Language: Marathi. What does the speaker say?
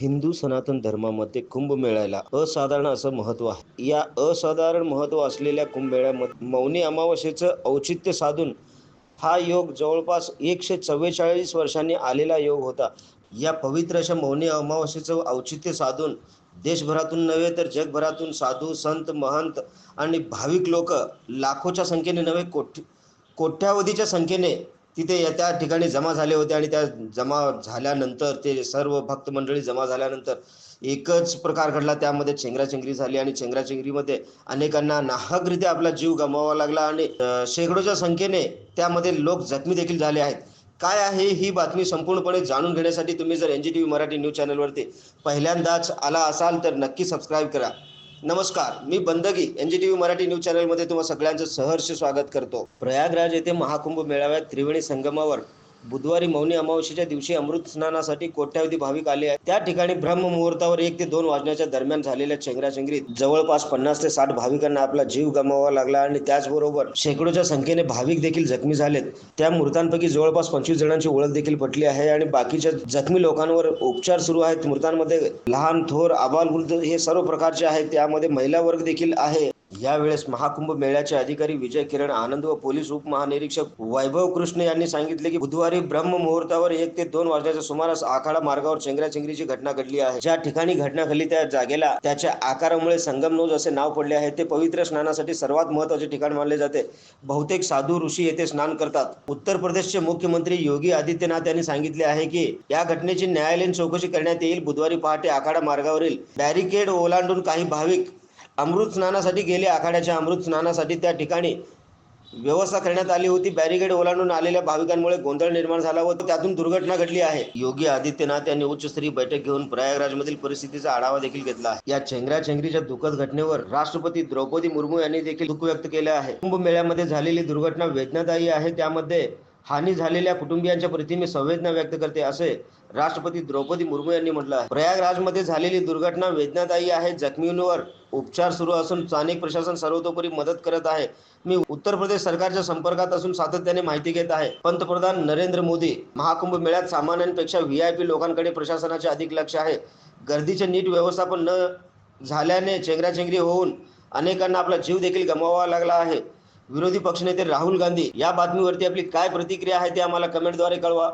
हिंदू सनातन धर्मामध्ये कुंभमेळ्याला असाधारण असं महत्त्व आहे. या असाधारण महत्त्व असलेल्या कुंभमेळ्यामध्ये मौनी अमावस्येचं औचित्य साधून हा योग जवळपास एकशे चव्वेचाळीस वर्षांनी आलेला योग होता. या पवित्र अशा मौनी अमावस्येचं औचित्य साधून देशभरातून नव्हे तर जगभरातून साधू संत महंत आणि भाविक लोक लाखोच्या संख्येने नव्हे कोठ कोट्यावधीच्या संख्येने तिथे या- त्या ठिकाणी जमा झाले होते आणि त्या जमा झाल्यानंतर ते सर्व भक्त मंडळी जमा झाल्यानंतर एकच प्रकार घडला. त्यामध्ये चेंगराचेंगरी झाली आणि चेंगराचेंगरीमध्ये अनेकांना नाहकरित्या आपला जीव गमवावा लागला आणि शेकडोच्या संख्येने त्यामध्ये लोक जखमी देखील झाले आहेत. काय आहे ही बातमी संपूर्णपणे जाणून घेण्यासाठी तुम्ही जर N G T V Marathi news चॅनलवरती पहिल्यांदाच आला असाल तर नक्की सबस्क्राईब करा. नमस्कार मी Bandagi N G T V Marathi news चॅनलमध्ये तुम्हाला सगळ्यांचं सहर्ष स्वागत करतो. प्रयागराज येथे महाकुंभ मेळाव्यात त्रिवेणी संगमावर बुधवारी मौनी अमावस्येच्या दिवशी अमृत स्नानासाठी कोट्यावधी भाविक आले आहेत. त्या ठिकाणी ब्रह्ममुहूर्तावर एक ते दोन वाजण्याच्या दरम्यान झालेल्या चेंगराचेंगरीत जवळपास पन्नास ते साठ भाविकांना आपला जीव गमावा लागला आणि त्याचबरोबर शेकडोच्या संख्येने भाविक देखील जखमी झालेत. त्या मृतांपैकी जवळपास पंचवीस जणांची ओळख देखील पटली आहे आणि बाकीच्या जखमी लोकांवर उपचार सुरू आहेत. मृतांमध्ये लहान थोर आबालवृद्ध हे सर्व प्रकारचे आहेत. त्यामध्ये महिला वर्ग देखील आहे. यावेळेस महाकुंभ मेळ्याचे अधिकारी विजय किरण आनंद व पोलीस उपमहानिरीक्षक वैभव कृष्ण यांनी सांगितले की बुधवारी ब्रह्म मुहूर्तावर एक ते दोन वाजण्याच्या सुमारास आखाडा मार्गावर चेंगराचेंगरीची घटना घडली आहे. ज्या ठिकाणी घटना घडली त्या जागेला त्याच्या आकारामुळे संगमनोज असे नाव पडले आहे ते पवित्र स्नानासाठी सर्वात महत्त्वाचे ठिकाण मानले जाते. बहुतेक साधू ऋषी येथे स्नान करतात. उत्तर प्रदेशचे मुख्यमंत्री योगी आदित्यनाथ यांनी सांगितले आहे की या घटनेची न्यायालयीन चौकशी करण्यात येईल. बुधवारी पहाटे आखाडा मार्गावरील बॅरिकेड ओलांडून काही भाविक अमृत स्नानासाठी गेले. आखाड्याच्या अमृत स्नानासाठी त्या ठिकाणी व्यवस्था करण्यात आली होती. बॅरिगेड ओलांडून आलेल्या भाविकांमुळे गोंधळ निर्माण झाला व त्यातून दुर्घटना घडली आहे. योगी आदित्यनाथ यांनी उच्चस्तरीय बैठक घेऊन प्रयागराजमधील परिस्थितीचा आढावा देखील घेतला आहे. या चेंगऱ्या चेंगरीच्या दुःखद घटनेवर राष्ट्रपती द्रौपदी मुर्मू यांनी देखील दुःख व्यक्त केले आहे. कुंभमेळ्यामध्ये झालेली दुर्घटना वेदनादायी आहे. त्यामध्ये हानी झालेल्या कुटुंबियांच्या प्रती मी संवेदना व्यक्त करते असे राष्ट्रपती द्रौपदी मुर्मू यांनी म्हटलं आहे. प्रयागराजमध्ये झालेली दुर्घटना वेदनादायी आहे. जखमींवर उपचार सुरू असून स्थानिक प्रशासन सर्वतोपरी मदत करत आहे. मी उत्तर प्रदेश सरकारच्या संपर्कात असून सातत्याने माहिती घेत आहे. पंतप्रधान नरेंद्र मोदी महाकुंभ मेळ्यात सामान्यांपेक्षा व्ही आय पी लोकांकडे प्रशासनाचे अधिक लक्ष आहे. गर्दीचे नीट व्यवस्थापन न झाल्याने चेंगराचेंगरी होऊन अनेकांना आपला जीव देखील गमवावा लागला आहे. विरोधी पक्षनेते राहुल गांधी या बातमीवरती आपली काय प्रतिक्रिया आहे ते आम्हाला कमेंटद्वारे कळवा.